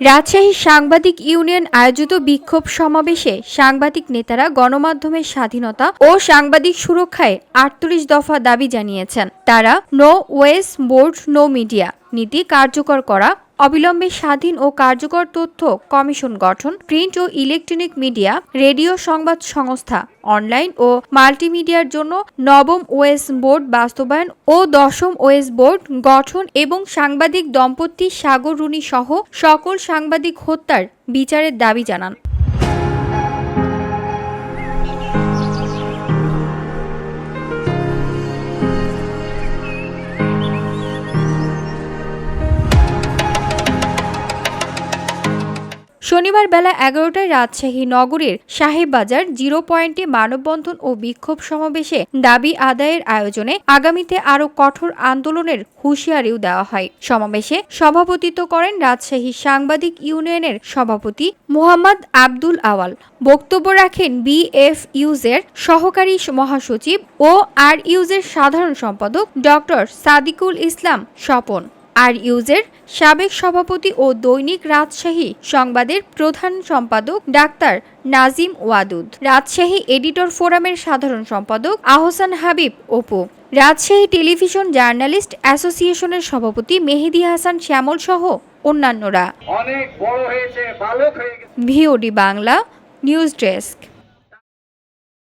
রাজশাহী সাংবাদিক ইউনিয়ন আয়োজিত বিক্ষোভ সমাবেশে সাংবাদিক নেতারা গণমাধ্যমের স্বাধীনতা ও সাংবাদিক সুরক্ষায় আটত্রিশ দফা দাবি জানিয়েছেন। তারা no wage, board, no media নীতি কার্যকর করা অবিলম্বে স্বাধীন ও কার্যকর তথ্য কমিশন গঠন, প্রিন্ট ও ইলেকট্রনিক মিডিয়া, রেডিও সংবাদ সংস্থা, অনলাইন ও মাল্টিমিডিয়ার জন্য নবম ওএস বোর্ড বাস্তবায়ন ও দশম ওএস বোর্ড গঠন এবং সাংবাদিক দম্পতি সাগর রুনি সহ সকল সাংবাদিক হত্যার বিচারের দাবি জানান। শনিবার বেলা এগারোটায় রাজশাহী নগরের সাহেববাজার জিরো পয়েন্টে মানববন্ধন ও বিক্ষোভ সমাবেশে দাবি আদায়ের আয়োজনে আগামীতে আরও কঠোর আন্দোলনের হুঁশিয়ারিও দেওয়া হয়। সমাবেশে সভাপতিত্ব করেন রাজশাহী সাংবাদিক ইউনিয়নের সভাপতি মোহাম্মদ আব্দুল আওয়াল। বক্তব্য রাখেন বিএফইউজের সহকারী মহাসচিব ও আর ইউজের সাধারণ সম্পাদক ডক্টর সাদিকুল ইসলাম স্বপন। আর ইউজের সাবেক সভাপতি ও দৈনিক রাজশাহী সংবাদের প্রধান সম্পাদক ডাক্তার নাজিম ওয়াদুদ রাজশাহী এডিটর ফোরামের সাধারণ সম্পাদক আহসান হাবিব অপু রাজশাহী টেলিভিশন জার্নালিস্ট অ্যাসোসিয়েশনের সভাপতি মেহেদি হাসান শ্যামল সহ অন্যান্যরা। অনেক বড় হয়েছে বালক গেছে। VOD Bangla news desk.